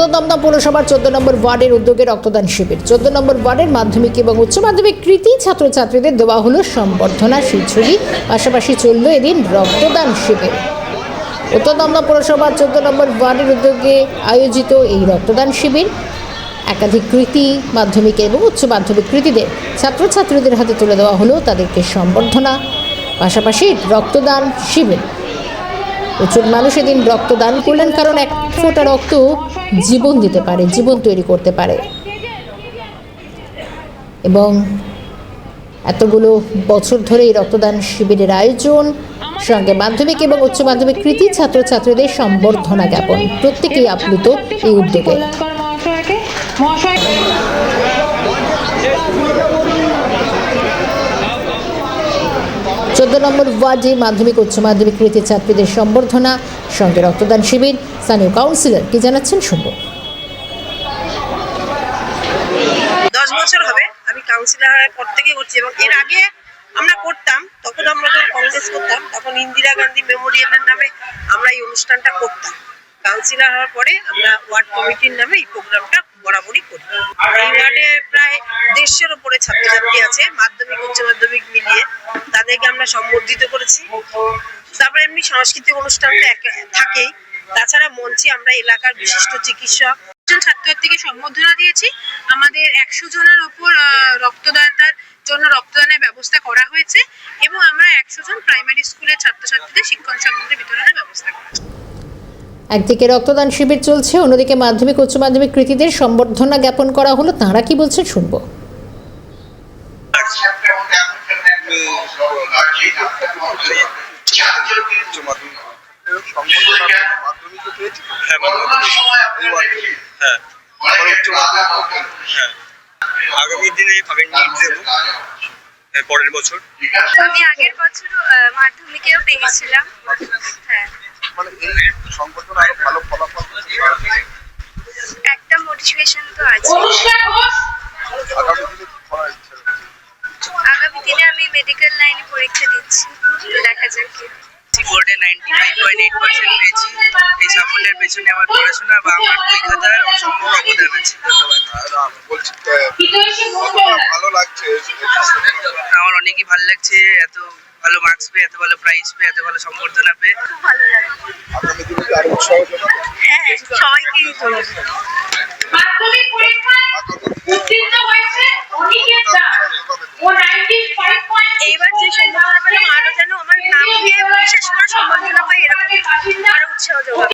দমদম পৌরসভার চোদ্দ নম্বর ওয়ার্ডের উদ্যোগে রক্তদান শিবির। চোদ্দ নম্বর ওয়ার্ডের মাধ্যমিক এবং উচ্চ মাধ্যমিক কৃতি ছাত্রছাত্রীদের দেওয়া হলো সম্বর্ধনা শিলছড়ি পাশাপাশি চলল এদিন রক্তদান শিবির। উত্তর দমদম পৌরসভার চোদ্দ নম্বর ওয়ার্ডের উদ্যোগে আয়োজিত এই রক্তদান শিবির। একাধিক কৃতি, মাধ্যমিক এবং উচ্চ মাধ্যমিক কৃতিদের ছাত্রছাত্রীদের হাতে তুলে দেওয়া হলো তাদেরকে সম্বর্ধনা। পাশাপাশি রক্তদান শিবির। প্রচুর মানুষ এদিন রক্তদান করলেন কারণ এক ফোঁটা রক্ত জীবন দিতে পারে, জীবন তৈরি করতে পারে। এবং এতগুলো বছর ধরে এই রক্তদান শিবিরের আয়োজন, সঙ্গে মাধ্যমিক এবং উচ্চ মাধ্যমিক কৃতি ছাত্রছাত্রীদের সম্বর্ধনা জ্ঞাপন। প্রত্যেকেই আপ্লুত এই উদ্যোগে। নম্বর ওয়ার্ডে মাধ্যমিক উচ্চ মাধ্যমিক কৃতি ছাত্রীদের সম্বর্ধনা, সঙ্গে রক্তদান শিবির, স্থানীয় কাউন্সিলর কি জানাচ্ছেন শুনব। দশ বছর হবে, আমি হওয়ার পর থেকে আমরা করতাম, তখন আমরা যখন কংগ্রেস করতাম, তখন ইন্দিরা গান্ধী নামে আমরা এই অনুষ্ঠানটা করতাম। কাউন্সিলর হওয়ার পরে আমরা ওয়ার্ড কমিটির নামে এই প্রোগ্রামটা বরাবরই করি। প্রায় ছাত্রছাত্রী আছে, মাধ্যমিক, উচ্চ মাধ্যমিক মিলিয়ে। তাদেরকে আমরা সম্বর্ধিত করেছি। তারপরে এমনি সাংস্কৃতিক অনুষ্ঠান তো থাকেই। তাছাড়া মঞ্চে আমরা এলাকার বিশিষ্ট চিকিৎসক একজন ছাত্রছাত্রীকে সম্বর্ধনা দিয়েছি। আমাদের একশো জনের ওপর আহ, রক্তদাতার জন্য রক্তদানের ব্যবস্থা করা হয়েছে এবং আমরা একশো জন প্রাইমারি স্কুলের ছাত্রছাত্রীদের শিক্ষণ সামগ্রী বিতরণের ব্যবস্থা করেছি। একদিকে রক্তদান শিবির চলছে অন্যদিকে মাধ্যমিক উচ্চ মাধ্যমিক কৃতীদের সম্বর্ধনা জ্ঞাপন করা হলো। তাঁরা কি বলছেন শুনব? আগামী দিনে আমি নিট দেবো পরের বছর আমি আগের বছর মাধ্যমিকেও পেয়েছিলাম হ্যাঁ। মানে এই সংগঠন আরও ভালো ফলাফল একটা মোটিভেশন তো আছে মেডিকেল লাইনে পরীক্ষা দিচ্ছি। তো দেখা যাক কি বোর্ডে ninety five point eight percent পেয়েছি। এই সাফল্যের পেছনে আমার পড়াশোনা বা আমার অসম্ভব অবদান আছে। ধন্যবাদ? আমার অনেকই ভালো লাগছে এত ভালো মার্কস পেয়ে এত ভালো প্রাইজ পেয়ে এত ভালো সম্বর্ধনা পেয়ে। ভালো লাগে হ্যাঁ সবাইকেই মাধ্যমিক সম্বর্ধনা পাই এরকম আরও উৎসাহ যোগাবে